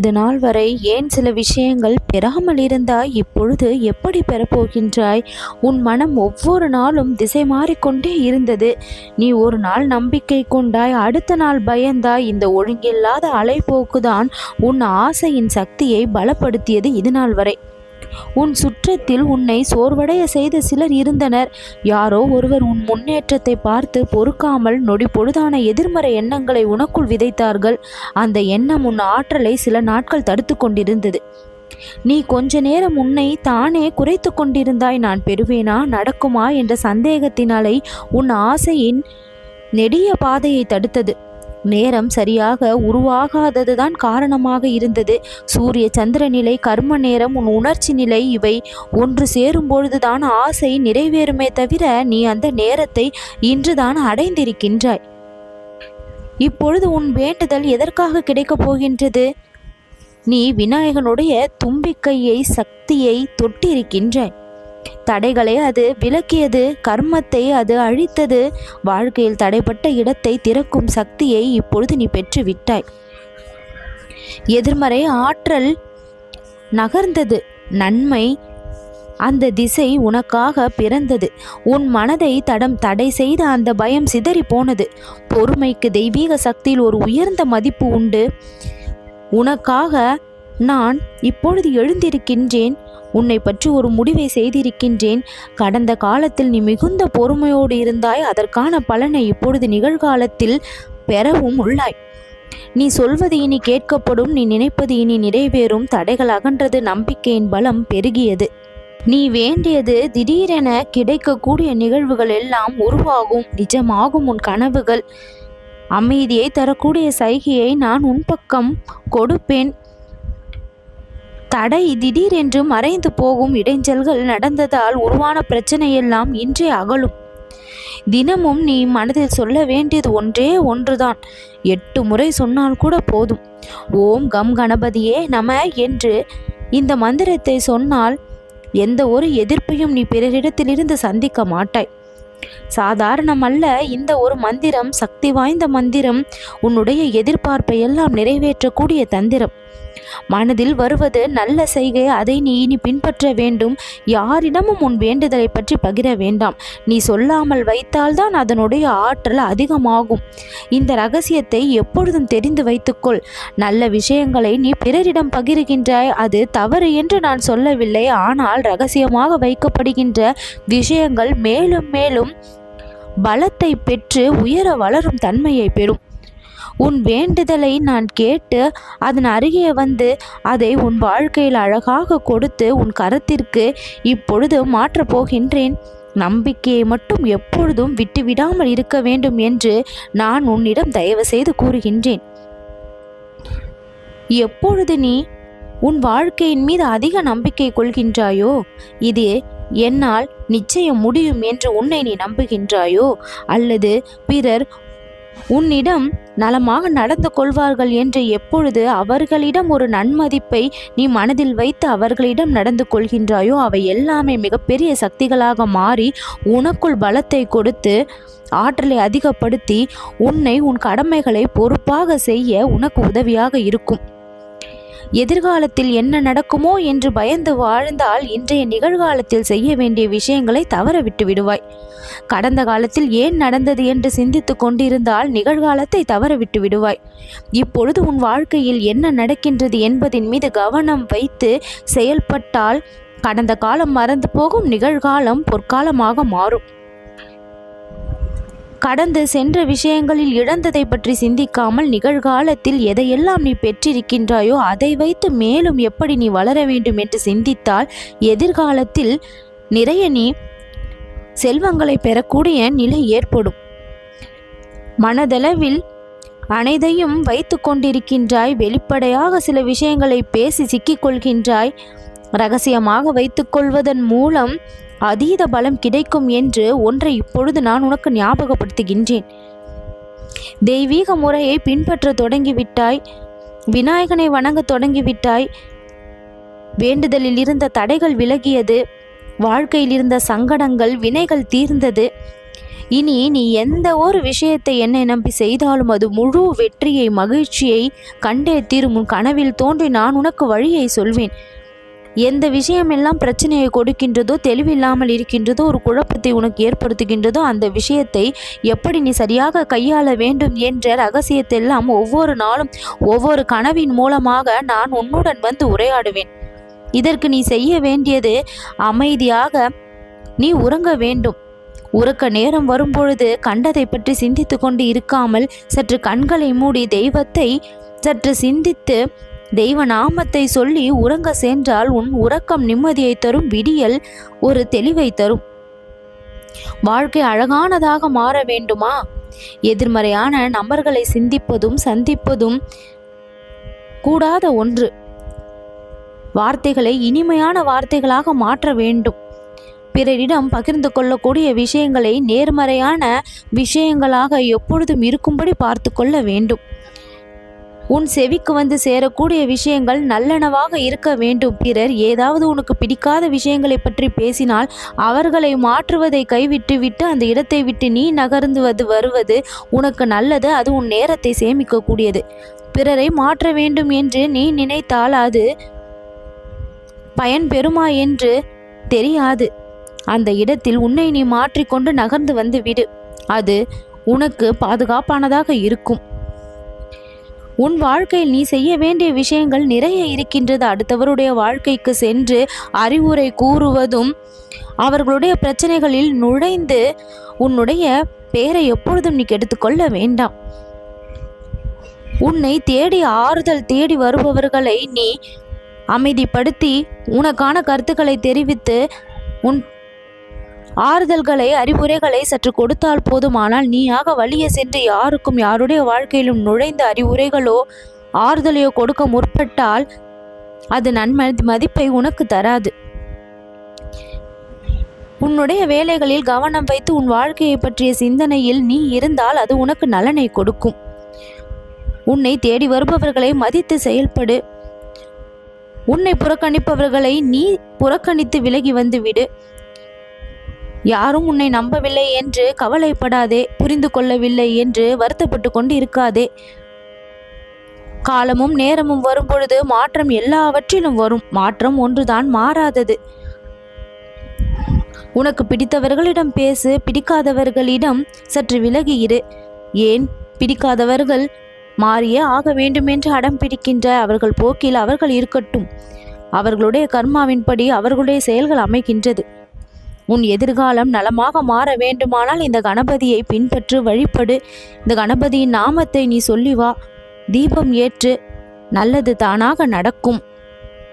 இது நாள் வரை ஏன் சில விஷயங்கள் பெறாமல் இருந்தாய்? இப்பொழுது எப்படி பெறப்போகின்றாய்? உன் மனம் ஒவ்வொரு நாளும் திசை மாறிக்கொண்டே இருந்தது. நீ ஒரு நாள் நம்பிக்கை கொண்டாய் அடுத்த நாள் பயந்தாய். இந்த ஒழுங்கில்லாத அலைபோக்குதான் உன் ஆசையின் சக்தியை பலப்படுத்தியது இது நாள் வரை. உன் சுற்றத்தில் உன்னை சோர்வடைய செய்த சிலர் இருந்தனர். யாரோ ஒருவர் உன் முன்னேற்றத்தை பார்த்து பொறுக்காமல் நொடி பொழுதான எதிர்மறை எண்ணங்களை உனக்குள் விதைத்தார்கள். அந்த எண்ணம் உன் ஆற்றலை சில நாட்கள் தடுத்து கொண்டிருந்தது. நீ கொஞ்ச நேரம் உன்னை தானே குறைத்து கொண்டிருந்தாய். நான் பெறுவேனா? நடக்குமா? என்ற சந்தேகத்தினாலே உன் ஆசையின் நெடிய பாதையை தடுத்தது. நேரம் சரியாக உருவாகாததுதான் காரணமாக இருந்தது. சூரிய சந்திர நிலை கர்ம நேரம் உன் உணர்ச்சி நிலை இவை ஒன்று சேரும் பொழுதுதான் ஆசை நிறைவேறுமே தவிர நீ அந்த நேரத்தை இன்றுதான் அடைந்திருக்கின்றாய். இப்பொழுது உன் வேண்டுதல் எதற்காக கிடைக்கப் போகின்றது? நீ விநாயகனுடைய தும்பிக்கையை சக்தியை தொட்டிருக்கின்றாய். தடைகளை அது விலக்கியது கர்மத்தை அது அழித்தது. வாழ்க்கையில் தடைப்பட்ட இடத்தை திறக்கும் சக்தியை இப்பொழுது நீ பெற்று விட்டாய் எதிர்மறை ஆற்றல் நகர்ந்தது. நன்மை அந்த திசை உனக்காக பிறந்தது. உன் மனதை தடம் தடை செய்த அந்த பயம் சிதறி போனது. பொறுமைக்கு தெய்வீக சக்தியில் ஒரு உயர்ந்த மதிப்பு உண்டு. உனக்காக நான் இப்பொழுது எழுந்திருக்கின்றேன் உன்னை பற்றி ஒரு முடிவை செய்திருக்கின்றேன். கடந்த காலத்தில் நீ மிகுந்த பொறுமையோடு இருந்தாய் அதற்கான பலனை இப்பொழுது நிகழ்காலத்தில் பெறவும் உள்ளாய். நீ சொல்வது இனி கேட்கப்படும் நீ நினைப்பது இனி நிறைவேறும் தடைகள் அகன்றது நம்பிக்கையின் பலம் பெருகியது. நீ வேண்டியது திடீரென கிடைக்கக்கூடிய நிகழ்வுகள் எல்லாம் உருவாகும் நிஜமாகும் உன் கனவுகள். அமைதியை தரக்கூடிய சைகையை நான் உன் பக்கம் கொடுப்பேன். தடை திடீரென்று மறைந்து போகும் இடைஞ்சல்கள் நடந்ததால் உருவான பிரச்சனையெல்லாம் இன்றே அகலும். தினமும் நீ மனதில் சொல்ல வேண்டியது ஒன்றே ஒன்றுதான். எட்டு முறை சொன்னால் கூட போதும். ஓம் கம் கணபதியே நம என்று இந்த மந்திரத்தை சொன்னால் எந்த ஒரு எதிர்ப்பையும் நீ பிறரிடத்திலிருந்து சந்திக்க மாட்டாய். சாதாரணமல்ல இந்த ஒரு மந்திரம் சக்தி வாய்ந்த மந்திரம் உன்னுடைய எதிர்பார்ப்பை எல்லாம் நிறைவேற்றக்கூடிய தந்திரம். மனதில் வருவது நல்ல செய்கை. அதை நீ இனி பின்பற்ற வேண்டும். யாரிடமும் உன் வேண்டுதலை பற்றி பகிர வேண்டாம். நீ சொல்லாமல் வைத்தால்தான் அதனுடைய ஆற்றல் அதிகமாகும். இந்த ரகசியத்தை எப்பொழுதும் தெரிந்து வைத்துக்கொள். நல்ல விஷயங்களை நீ பிறரிடம் பகிர்கின்றாய். அது தவறு என்று நான் சொல்லவில்லை. ஆனால் ரகசியமாக வைக்கப்படுகின்ற விஷயங்கள் மேலும் மேலும் பலத்தை பெற்று உயர வளரும் தன்மையை பெறும். உன் வேண்டுதலை நான் கேட்டு அதன் அருகே வந்து அதை உன் வாழ்க்கையில் அழகாக கொடுத்து உன் கரத்திற்கு இப்பொழுது மாற்றப் போகின்றேன். நம்பிக்கையை மட்டும் எப்பொழுதும் விட்டுவிடாமல் இருக்க வேண்டும் என்று நான் உன்னிடம் தயவு செய்து கூறுகின்றேன். எப்பொழுது நீ உன் வாழ்க்கையின் மீது அதிக நம்பிக்கை கொள்கின்றாயோ இது என்னால் நிச்சயம் முடியும் என்று உன்னை நீ நம்புகின்றாயோ அல்லது பிறர் உன்னிடம் நலமாக நடந்து கொள்வார்கள் என்று எப்பொழுது அவர்களிடம் ஒரு நன்மதிப்பை நீ மனதில் வைத்து அவர்களிடம் நடந்து கொள்கின்றாயோ அவை எல்லாமே மிகப்பெரிய சக்திகளாக மாறி உனக்குள் பலத்தை கொடுத்து ஆற்றலை அதிகப்படுத்தி உன்னை உன் கடமைகளை பொறுப்பாக செய்ய உனக்கு உதவியாக இருக்கும். எதிர்காலத்தில் என்ன நடக்குமோ என்று பயந்து வாழ்ந்தால் இன்றைய நிகழ்காலத்தில் செய்ய வேண்டிய விஷயங்களை தவற விட்டு விடுவாய். கடந்த காலத்தில் ஏன் நடந்தது என்று சிந்தித்து கொண்டிருந்தால் நிகழ்காலத்தை தவற விட்டு விடுவாய். இப்பொழுது உன் வாழ்க்கையில் என்ன நடக்கின்றது என்பதின் மீது கவனம் வைத்து செயல்பட்டால் கடந்த காலம் மறந்து போகும் நிகழ்காலம் பொற்காலமாக மாறும். கடந்து சென்ற விஷயங்களில் இழந்ததை பற்றி சிந்திக்காமல் நிகழ்காலத்தில் எதையெல்லாம் நீ பெற்றிருக்கின்றாயோ அதை வைத்து மேலும் எப்படி நீ வளர வேண்டும் என்று சிந்தித்தால் எதிர்காலத்தில் நிறைய நீ செல்வங்களை பெறக்கூடிய நிலை ஏற்படும். மனதளவில் அனைத்தையும் வைத்து கொண்டிருக்கின்றாய் வெளிப்படையாக சில விஷயங்களை பேசி சிக்கிக்கொள்கின்றாய் ரகசியமாக வைத்துக்கொள்வதன் மூலம் அதீத பலம் கிடைக்கும் என்று ஒன்றை இப்பொழுது நான் உனக்கு ஞாபகப்படுத்துகின்றேன். தெய்வீக முறையை பின்பற்ற தொடங்கிவிட்டாய் விநாயகனை வணங்க தொடங்கிவிட்டாய். வேண்டுதலில் இருந்த தடைகள் விலகியது வாழ்க்கையில் இருந்த சங்கடங்கள் வினைகள் தீர்ந்தது. இனி நீ எந்த ஒரு விஷயத்தை என்னை நம்பி செய்தாலும் அது முழு வெற்றியை மகிழ்ச்சியை கண்டே தீரும். உன் கனவில் தோன்றி நான் உனக்கு வழியை சொல்வேன். எந்த விஷயமெல்லாம் பிரச்சனையை கொடுக்கின்றதோ தெளிவில்லாமல் இருக்கின்றதோ ஒரு குழப்பத்தை உனக்கு ஏற்படுத்துகின்றதோ அந்த விஷயத்தை எப்படி நீ சரியாக கையாள வேண்டும் என்ற ரகசியத்தெல்லாம் ஒவ்வொரு நாளும் ஒவ்வொரு கனவின் மூலமாக நான் உன்னுடன் வந்து உரையாடுவேன். இதற்கு நீ செய்ய வேண்டியது அமைதியாக நீ உறங்க வேண்டும். உறக்க நேரம் வரும்பொழுது கண்டதை பற்றி சிந்தித்து கொண்டு இருக்காமல் சற்று கண்களை மூடி தெய்வத்தை சற்று சிந்தித்து தெய்வ நாமத்தை சொல்லி உறங்க சென்றால் உன் உறக்கம் நிம்மதியை தரும் விடியல் ஒரு தெளிவை தரும். வாழ்க்கை அழகானதாக மாற வேண்டுமா? எதிர்மறையான நபர்களை சிந்திப்பதும் சந்திப்பதும் கூடாத ஒன்று. வார்த்தைகளை இனிமையான வார்த்தைகளாக மாற்ற வேண்டும். பிறரிடம் பகிர்ந்து கொள்ளக்கூடிய விஷயங்களை நேர்மறையான விஷயங்களாக எப்பொழுதும் இருக்கும்படி பார்த்து கொள்ள வேண்டும். உன் செவிக்கு வந்து சேரக்கூடிய விஷயங்கள் நல்லனவாக இருக்க வேண்டும். பிறர் ஏதாவது உனக்கு பிடிக்காத விஷயங்களை பற்றி பேசினால் அவர்களை மாற்றுவதை கைவிட்டு விட்டு அந்த இடத்தை விட்டு நீ நகர்ந்துவது வருவது உனக்கு நல்லது அது உன் நேரத்தை சேமிக்கக்கூடியது. பிறரை மாற்ற வேண்டும் என்று நீ நினைத்தால் அது பயன் பெறுமா என்று தெரியாது. அந்த இடத்தில் உன்னை நீ மாற்றிக்கொண்டு நகர்ந்து வந்து விடு. அது உனக்கு பாதுகாப்பானதாக இருக்கும். உன் வாழ்க்கையில் நீ செய்ய வேண்டிய விஷயங்கள் நிறைய இருக்கின்றது. அடுத்தவருடைய வாழ்க்கைக்கு சென்று அறிவுரை கூறுவதும் அவர்களுடைய பிரச்சனைகளில் நுழைந்து உன்னுடைய பெயரை எப்பொழுதும் நீ கெடுத்துக்கொள்ள வேண்டாம். உன்னை தேடி ஆறுதல் தேடி வருபவர்களை நீ அமைதிப்படுத்தி உனக்கான கருத்துக்களை தெரிவித்து உன் ஆறுதல்களை அறிவுரைகளை சற்று கொடுத்தால் போதுமானால் நீயாக வழியே சென்று யாருக்கும் யாருடைய வாழ்க்கையிலும் நுழைந்த அறிவுரைகளோ ஆறுதலையோ கொடுக்க முற்பட்டால் அது நன்ம மதிப்பை உனக்கு தராது. உன்னுடைய வேலைகளில் கவனம் வைத்து உன் வாழ்க்கையை பற்றிய சிந்தனையில் நீ இருந்தால் அது உனக்கு நலனை கொடுக்கும். உன்னை தேடி வருபவர்களை மதித்து செயல்படு. உன்னை புறக்கணிப்பவர்களை நீ புறக்கணித்து விலகி வந்து விடு. யாரும் உன்னை நம்பவில்லை என்று கவலைப்படாதே புரிந்து கொள்ளவில்லை என்று வருத்தப்பட்டு கொண்டு இருக்காதே காலமும் நேரமும் வரும்பொழுது மாற்றம் எல்லாவற்றிலும் வரும். மாற்றம் ஒன்றுதான் மாறாதது. உனக்கு பிடித்தவர்களிடம் பேசு பிடிக்காதவர்களிடம் சற்று விலகி இரு. ஏன் பிடிக்காதவர்கள் மாறியே ஆக வேண்டும் என்று அடம் பிடிக்கின்ற அவர்கள் போக்கில் அவர்கள் இருக்கட்டும். அவர்களுடைய கர்மாவின்படி அவர்களுடைய செயல்கள் அமைகின்றது. உன் எதிர்காலம் நலமாக மாற வேண்டுமானால் இந்த கணபதியை பின்பற்று வழிபடு. இந்த கணபதியின் நாமத்தை நீ சொல்லி வா. தீபம் ஏற்று நல்லது தானாக நடக்கும்.